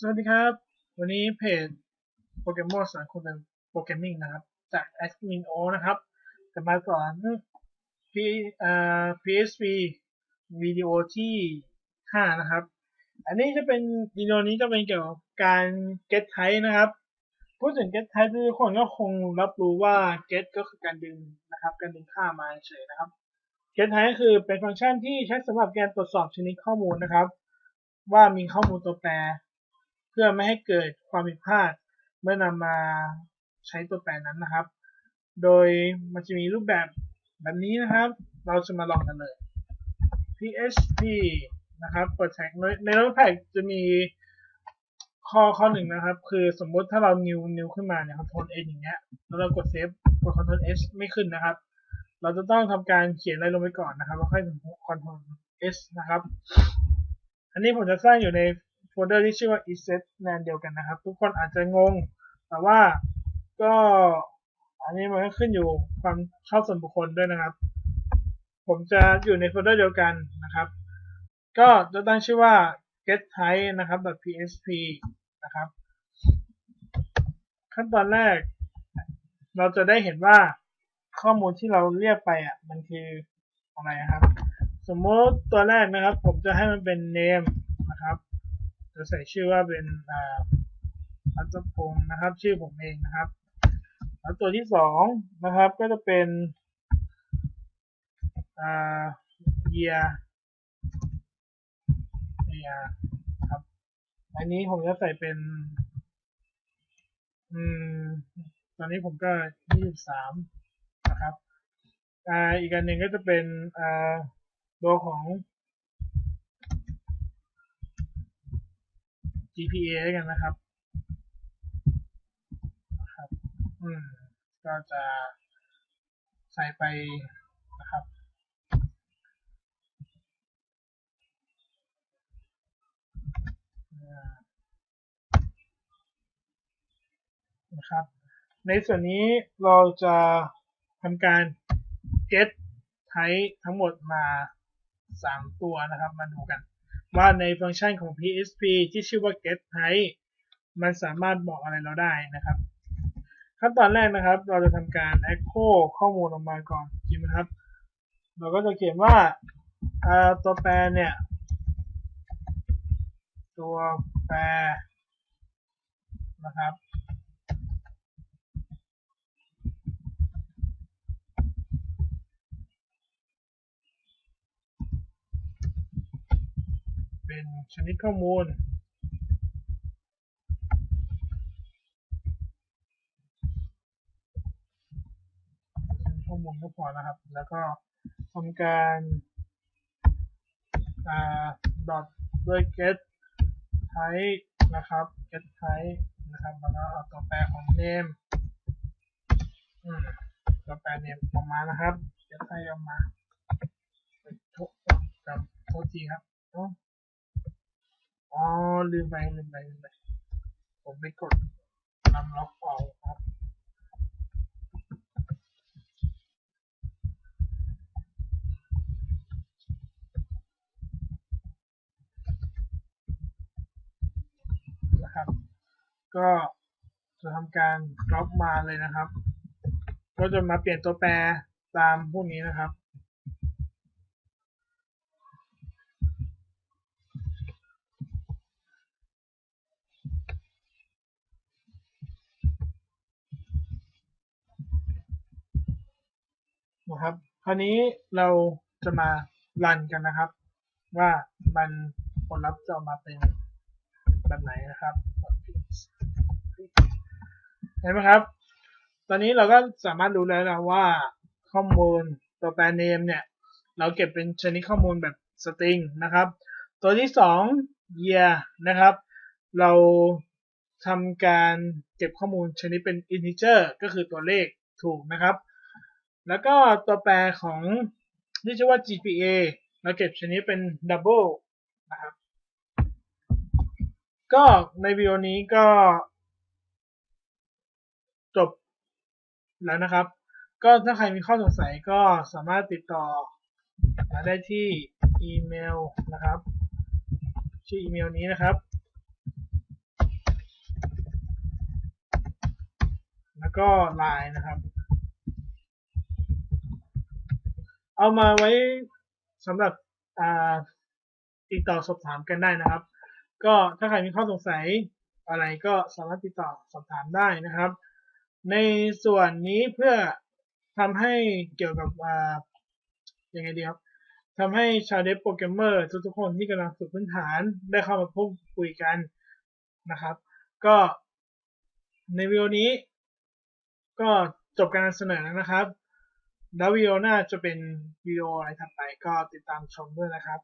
สวัสดีครับ วันนี้เพจโปรแกรมเมอร์สอนคนเป็นโปรแกรมมิ่งนะครับ จาก Admin O นะครับ จะมาสอน P เอ่อ PHP วิดีโอที่ 5 นะครับ อันนี้จะเป็นวิดีโอนี้จะเป็นเกี่ยวกับการ get type นะครับ พูดถึง get type ทุกคนก็คงรับรู้ว่า get ก็คือการดึงนะครับ การดึงค่ามาเฉยนะครับ get type คือเป็นฟังก์ชันที่ใช้สำหรับการตรวจสอบชนิดข้อมูลนะครับ ว่ามีข้อมูลตัวแปร พื่อไม่ให้เกิดความผิดพลาดเมื่อนำมาใช้ตัวแปรนั้นนะครับ โดยมันจะมีรูปแบบแบบนี้นะครับ เราจะมาลองกันเลย PHP นะครับเปิดแท็กในโน้ตแพ็กจะมีข้อข้อหนึ่งนะครับ คือสมมติถ้าเรา new new ขึ้นมาเนี่ย Ctrl N อย่างเงี้ย แล้วเรากด save กด Ctrl S ไม่ขึ้นนะครับ เราจะต้องทำการเขียนอะไรลงไปก่อนนะครับ แล้วค่อย Ctrl S นะครับ อันนี้ผมจะสร้างอยู่ใน ลเดอร์ที่ชื่อว่า ESET นนเดียวกันนะครับ ทุกคนอาจจะงง แต่ว่าก็อันนี้มันก็ขึ้นอยู่ความชอบส่วนบุคคลด้วยนะครับ ผมจะอยู่ในโฟลเดอร์เดียวกันนะครับ ก็จะตั้งชื่อว่า get type นะครับ .php นะครับ ขั้นตอนแรก เราจะได้เห็นว่าข้อมูลที่เราเรียกไปอะมันคืออะไรครับ สมมติตัวแรกนะครับ ผมจะให้มันเป็น name จะใส่ชื่อว่าเป็นอัตพงศ์นะครับ ชื่อผมเองนะครับ แล้วตัวที่สองนะครับก็จะเป็นอ่า year year ครับ อันนี้ผมจะใส่เป็น อืม ตอนนี้ผมก็ยี่สิบสามนะครับ อ่า อีกอันหนึ่งก็จะเป็นอ่าตัวของ GPA กันนะครับนะครับอืมก็จะใส่ไปนะครับนะครับ ในส่วนนี้เราจะทำการ get type ทั้งหมดมา 3 ตัวนะครับ มาดูกัน ว่าในฟังก์ชันของ PHP ที่ชื่อว่า get type มันสามารถบอกอะไรเราได้นะครับขั้นตอนแรกนะครับ เราจะทำการ echo ข้อมูลออกมาก่อนจริงไหมครับ เราก็จะเขียนว่าตัวแปรเนี่ย ตัวแปรนะครับ เป็นชนิดข้อมูล ข้อมูลก็พอนะครับ แล้วก็ทำการดอทด้วย get type นะครับ get type นะครับ แล้วก็เอาตัวแปรของ name ตัวแปร name ออกมานะครับ get type ออกมาโทษกับโทษทีครับ อ๋อลืมไปลืมไปลืมไปผมไปกดนำล็อกออกครับนะครับ ก็จะทำการล็อกมาเลยนะครับ ก็จะมาเปลี่ยนตัวแปรตามพวกนี้นะครับ นะครับ คราวนี้เราจะมารันกันนะครับ ว่ามันผลลัพธ์จะออกมาเป็นแบบไหนนะครับเห็นไหมครับ ตอนนี้เราก็สามารถรู้แล้วนะว่าข้อมูลตัวแปร name เนี่ย เราเก็บเป็นชนิดข้อมูลแบบ string นะครับ ตัวที่สอง year นะครับ เราทำการเก็บข้อมูลชนิดเป็น integer ก็คือตัวเลขถูกนะครับ แล้วก็ตัวแปรของที่ชื่อว่า GPA เราเก็บชนิดเป็น double นะครับ ก็ในวิดีโอนี้ก็ จบแล้วนะครับ ก็ถ้าใครมีข้อสงสัยก็สามารถติดต่อมาได้ที่อีเมลนะครับ ชื่ออีเมลนี้นะครับ แล้วก็ไลน์นะครับ เอามาไว้สำหรับอ่าติดต่อสอบถามกันได้นะครับ ก็ถ้าใครมีข้อสงสัยอะไรก็สามารถติดต่อสอบถามได้นะครับ ในส่วนนี้เพื่อทำให้เกี่ยวกับอ่ายังไงดีครับทำให้ชาวเดฟโปรแกรมเมอร์ทุกๆคนที่กำลังฝึกพื้นฐานได้เข้ามาพูดคุยกันนะครับ ก็ในวิดีโอนี้ ก็จบการนำเสนอแล้วนะครับ แล้ววิดีโอหน้าจะเป็นวิดีโออะไรถัดไปก็ติดตามชมด้วยนะครับ